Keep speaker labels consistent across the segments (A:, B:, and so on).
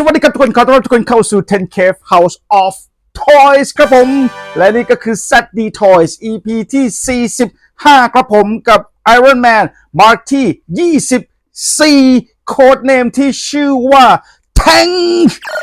A: สวัสดีครับทุกคนขอต้อนรับทุกคนเข้าสู่ 10 Cave House of Toys ครับผม และนี่ก็คือ ZD Toys EP ที่ 45 ครับผมกับ Iron Man Mark ที่ 24 โค้ดเนมที่ชื่อว่า Tank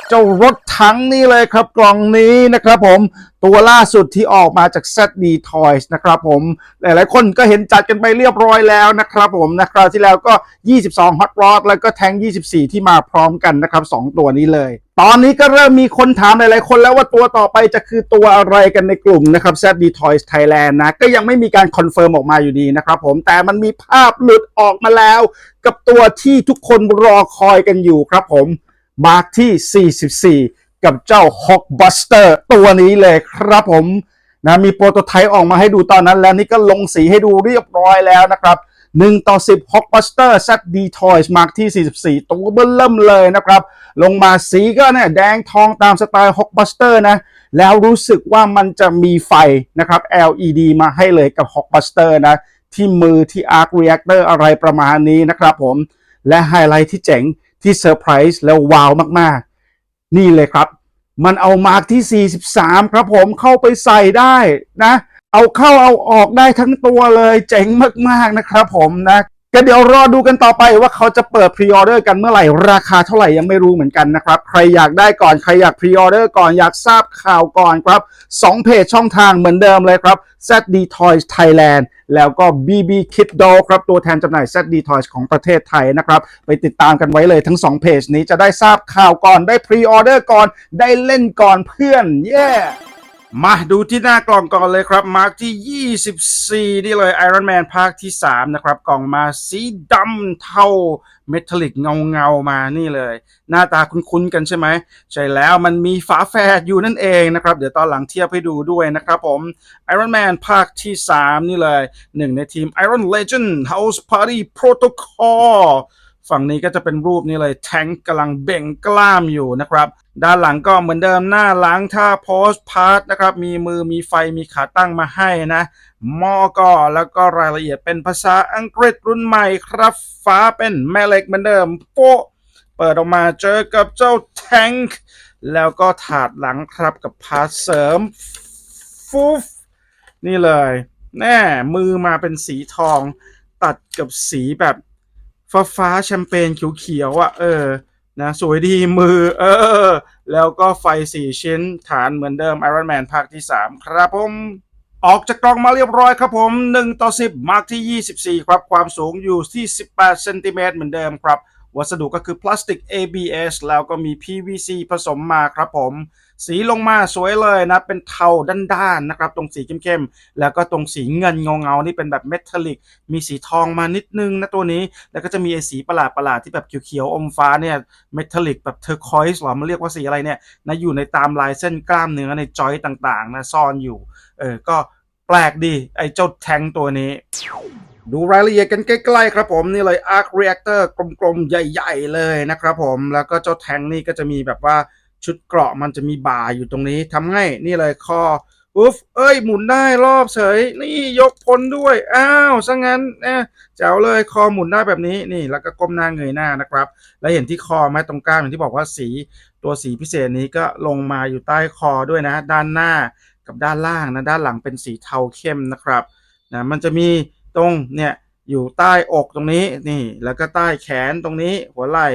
A: เจ้ารถถังนี่เลยครับกล่องนี้นะครับผมตัวล่าสุดที่ออกมาจาก ZD Toys นะครับผม หลายๆคนก็เห็นจัดกันไปเรียบร้อยแล้วนะครับผมนะคราวที่แล้วก็ 22 Hot Rod แล้วก็แทง 24 ที่มาพร้อมกันนะครับ 2 ตัวนี้เลย ตอนนี้ก็เริ่มมีคนถามหลายๆคนแล้วว่าตัวต่อไปจะคือตัวอะไรกันในกลุ่มนะครับ ZD Toys Thailand นะ ก็ยังไม่มีการคอนเฟิร์มออกมาอยู่ดีนะครับผมแต่มันมีภาพหลุดออกมาแล้ว กับตัวที่ทุกคนรอคอยกันอยู่ครับผม มาร์คที่ 44 กับเจ้า Hawkbuster ตัวนี้เลยครับผมนะมีโปรโตไทป์ออกมาให้ดูตอนนั้นแล้วนี่ก็ลงสีให้ดูเรียบร้อยแล้วนะครับ1ต่อ 10 Hawkbuster ZD Toys Mark ที่ 44 ตัวเบิ้ลเริ่มเลยนะครับ ลงมาสีก็เนี่ยแดงทองตามสไตล์ Hawkbuster นะ แล้วรู้สึกว่ามันจะมีไฟนะครับ LED มาให้เลยกับ Hawkbuster นะ ที่มือที่ Arc Reactor อะไรประมาณนี้นะครับผม และไฮไลท์ที่เจ๋ง ที่เซอร์ไพรส์แล้วว้าวมากๆ นี่เลยครับ มันเอามาร์กที่ 43 ครับผมเข้าไปใส่ได้นะ เอาเข้าเอาออกได้ทั้งตัวเลยเจ๋งมากๆนะครับผมนะ ก็เดี๋ยวรอดูกันต่อไปว่าเขาจะเปิดพรีออเดอร์กันเมื่อไหร่ ราคาเท่าไหร่ยังไม่รู้เหมือนกันนะครับ ใครอยากได้ก่อนใครอยากพรีออเดอร์ก่อนอยากทราบข่าวก่อนครับ 2 เพจช่องทางเหมือนเดิมเลยครับ ZD Toys Thailand แล้วก็ BB Kid Doll ครับ ตัวแทนจำหน่าย ZD Toys ของประเทศไทยนะครับ ไปติดตามกันไว้เลยทั้ง 2 เพจนี้จะได้ทราบข่าวก่อนได้พรีออเดอร์ก่อนได้เล่นก่อนเพื่อน เย้ มาดูที่หน้ากล่องก่อนเลยครับ มาร์กที่ 24 นี่เลย Iron Man ภาคที่ 3 นะครับ กล่องมาสีดำเทาเมทัลลิกเงาเงามานี่เลย หน้าตาคุ้นๆกันใช่ไหม ใช่แล้วมันมีฝาแฝดอยู่นั่นเองนะครับ เดี๋ยวตอนหลังเทียบให้ดูด้วยนะครับผม Iron Man ภาคที่ 3 นี่เลยหนึ่งในทีม Iron Legend House Party Protocol ฝั่งนี้ก็จะเป็นรูปนี้เลยแทงกำลังเบ่งกล้ามอยู่นะครับ ด้านหลังก็เหมือนเดิมหน้าหลังท่าโพสพาร์ทนะครับ มีมือมีไฟมีขาตั้งมาให้นะมอก็แล้วก็รายละเอียดเป็นภาษาอังกฤษรุ่นใหม่ครับ ฟ้าเป็นแม่เหล็กเหมือนเดิมโป๊ะเปิดออกมาเจอกับเจ้าแทงแล้วก็ถาดหลังครับกับพาร์ทเสริมฟุฟนี่เลย แน่มือมาเป็นสีทอง ตัดกับสีแบบ ฟ้าฟ้าแชมเปญเขียวๆอะเออนะสวยดีมือเออ แล้วก็ไฟสี่ชิ้นฐานเหมือนเดิม Iron Man ภาคที่ 3 ครับผม ออกจากกล่องมาเรียบร้อยครับผม 1 ต่อ 10 มาร์กที่ 24 ครับ ความสูงอยู่ที่ 18เซนติเมตรเหมือนเดิมครับ วัสดุก็คือพลาสติก ABS แล้วก็มี PVC ผสมมาครับผม สีลงมาสวยเลยนะ เป็นเทาด้านๆนะครับ ตรงสีเข้มๆ แล้วก็ตรงสีเงินเงาๆนี่เป็นแบบเมทัลลิก มีสีทองมานิดนึงนะตัวนี้ แล้วก็จะมีไอ้สีประหลาดๆที่แบบเขียวๆอมฟ้าเนี่ยเมทัลลิกแบบเทอร์คอยส์หรอมันเรียกว่าสีอะไรเนี่ยนะอยู่ในตามลายเส้นกล้ามเนื้อในจอยต่างๆนะซ่อนอยู่ เออ ก็แปลกดีไอ้เจ้าแทงตัวนี้ดูรายละเอียดกันใกล้ๆครับผมนี่เลย Arc Reactor กลมๆ ใหญ่ ๆ เลยนะครับผมแล้วก็เจ้าแทงนี่ก็จะมีแบบว่า ชุดเกราะมันจะมีบ่าอยู่ตรงนี้ทำให้นี่เลยคออุ๊ฟเอ้ยหมุนได้รอบเฉยนี่ยกพ้นด้วยอ้าวซะงั้นเนะแจ๋วเลยคอหมุนได้แบบนี้นี่แล้วก็ก้มหน้าเงยหน้านะครับ แล้วเห็นที่คอไหมตรงกล้ามอย่างที่บอกว่าสีตัวสีพิเศษนี้ก็ลงมาอยู่ใต้คอด้วยนะ ด้านหน้ากับด้านล่างนะด้านหลังเป็นสีเทาเข้มนะครับนะมันจะมีตรงเนี่ยอยู่ใต้อกตรงนี้นี่ แล้วก็ใต้แขนตรงนี้หัวไหล่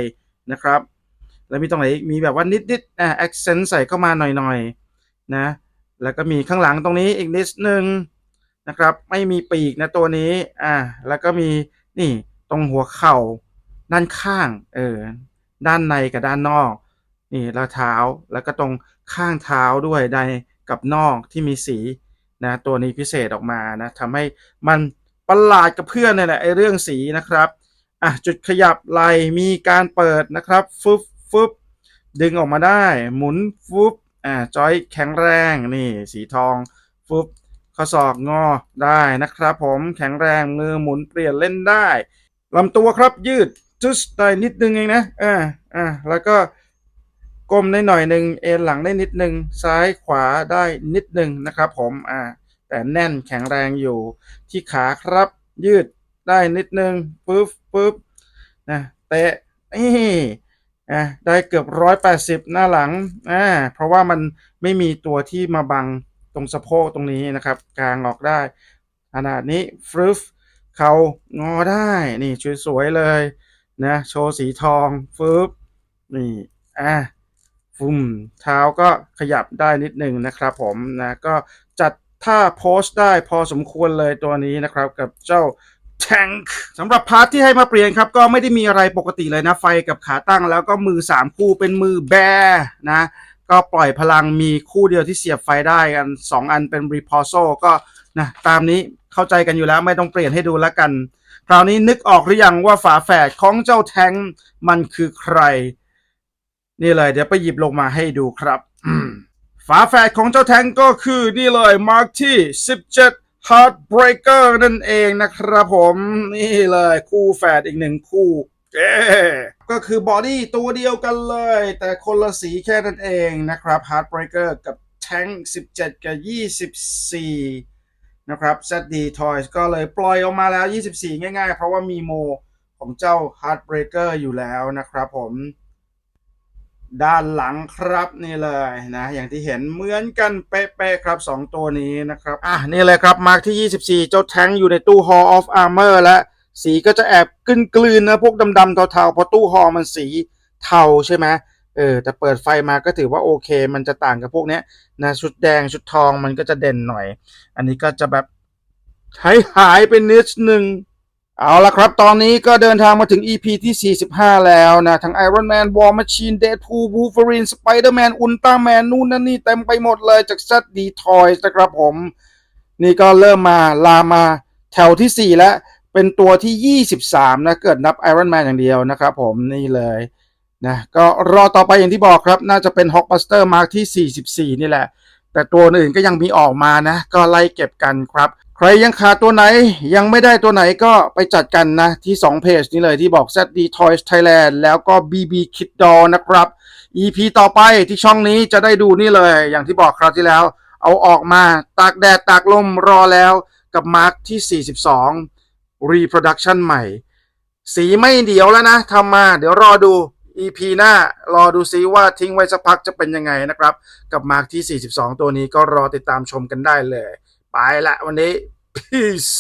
A: นะครับ แล้วมีตรงไหนอีกมีแบบว่านิดๆอ่า accent ใส่เข้ามาหน่อยๆนะ แล้วก็มีข้างหลังตรงนี้อีกนิดนึงนะครับ ไม่มีปีกนะตัวนี้อ่าแล้วก็มีนี่ตรงหัวเข่าด้านข้างเออด้านในกับด้านนอก นี่แล้วเท้าแล้วก็ตรงข้างเท้าด้วยในกับนอกที่มีสีนะตัวนี้พิเศษออกมานะทำให้มันประหลาดกับเพื่อนนี่แหละไอ้เรื่องสีนะครับอะจุดขยับไหลมีการเปิดนะครับฟึบ ฟึบดึงออกมาได้ หมุนฟึบอ่าจอยแข็งแรงนี่สีทองฟึบข้อศอกงอได้นะครับ ผมแข็งแรงมือหมุนเปลี่ยนเล่นได้ลำตัวครับยืดจุสได้นิดนึงเองนะอ่าอ่าแล้วก็ก้มได้หน่อยหนึ่งเอ็นหลังได้นิดนึงซ้ายขวาได้นิดนึงนะครับผมอ่าแต่แน่นแข็งแรงอยู่ที่ขาครับ ยืดได้นิดนึงปึ๊บปึ๊บนะเตะนี่ อะได้เกือบร้อยแปดสิบหน้าหลังอ่าเพราะว่ามันไม่มีตัวที่มาบังตรงสะโพกตรงนี้นะครับกลางออกได้ขนาดนี้ฟรึฟเขางอได้นี่สวยๆเลยนะโชว์สีทองฟึบนี่อะฟุ่มเท้าก็ขยับได้นิดหนึ่งนะครับผมนะก็จัดท่าโพสได้พอสมควรเลยตัวนี้นะครับกับเจ้า แทงสำหรับพาร์ทที่ให้มาเปลี่ยนครับ ก็ไม่ได้มีอะไรปกติเลยนะ ไฟกับขาตั้งแล้วก็มือ 3 คู่เป็นมือแบนะ ก็ปล่อยพลังมีคู่เดียวที่เสียบไฟได้กัน 2 อันเป็นรีพอร์โซก็นะตามนี้เข้าใจกันอยู่แล้วไม่ต้องเปลี่ยนให้ดูแล้วกัน คราวนี้นึกออกหรือยังว่าฝาแฝดของเจ้าแทงมันคือใคร นี่เลย เดี๋ยวไปหยิบลงมาให้ดูครับฝาแฝดของเจ้าแทงก็คือนี่เลยมาร์คที่ 17 Heartbreaker นั่นเองนะครับผมนี่เลยคู่แฝดอีกหนึ่งคู่เย้ก็คือบอดี้ตัวเดียวกันเลย แต่คนละสีแค่นั้นเองนะครับ Heartbreaker กับ Tank 17 กับ 24 นะครับ ZD Toys ก็เลยปล่อยออกมาแล้ว 24 ง่ายๆ เพราะว่ามีโมของเจ้า Heartbreaker อยู่แล้วนะครับผม ด้านหลังครับนี่เลยนะอย่างที่เห็นเหมือนกันเป๊ะๆครับ 2 ตัวนี้นะครับอะนี่เลยครับมาร์กที่ 24 เจ้าแทงอยู่ในตู้ Hall of Armor และสีก็จะแอบกลืนๆนะ พวกดำๆเทาๆเพราะตู้ฮอมันสีเทาใช่ไหมเออแต่เปิดไฟมาก็ถือว่าโอเค มันจะต่างกับพวกเนี้ยนะชุดแดงชุดทองมันก็จะเด่นหน่อย อันนี้ก็จะแบบหายหายไปนิดนึง เอาละครับ ตอนนี้ก็เดินทางมาถึง EP ที่ 45 แล้วนะ ทั้ง Iron Man War Machine Deadpool Wolverine Spider-Man Ultraman นู่นนั่นนี่เต็มไปหมดเลยจาก ZD Toys นะครับผม นี่ก็เริ่มมาลามาแถวที่ 4 แล้ว เป็นตัวที่ 23 นะ เกิดนับ Iron Man อย่างเดียวนะครับผมนี่เลยนะก็รอต่อไปอย่างที่บอกครับ น่าจะเป็น Hulkbuster Mark ที่ 44 นี่แหละ แต่ตัวอื่นก็ยังมีออกมานะ ก็ไล่เก็บกันครับ ใครยังขาดตัวไหนยังไม่ได้ตัวไหนก็ไปจัดกันนะ ที่ 2 เพจนี้เลยที่บอก ZD Toys Thailand แล้วก็ BB Kid Doll นะครับ EP ต่อไปที่ช่องนี้จะได้ดูนี่เลย อย่างที่บอกคราวที่แล้ว เอาออกมาตากแดดตากลมรอแล้วกับมาร์คที่ 42 Reproduction ใหม่ สีไม่เดียวแล้วนะทำมาเดี๋ยวรอดู EP หน้ารอดูซิว่าทิ้งไว้สักพักจะเป็นยังไงนะครับ กับมาร์คที่ 42 ตัวนี้ก็รอติดตามชมกันได้เลย ไปละวันนี้ peace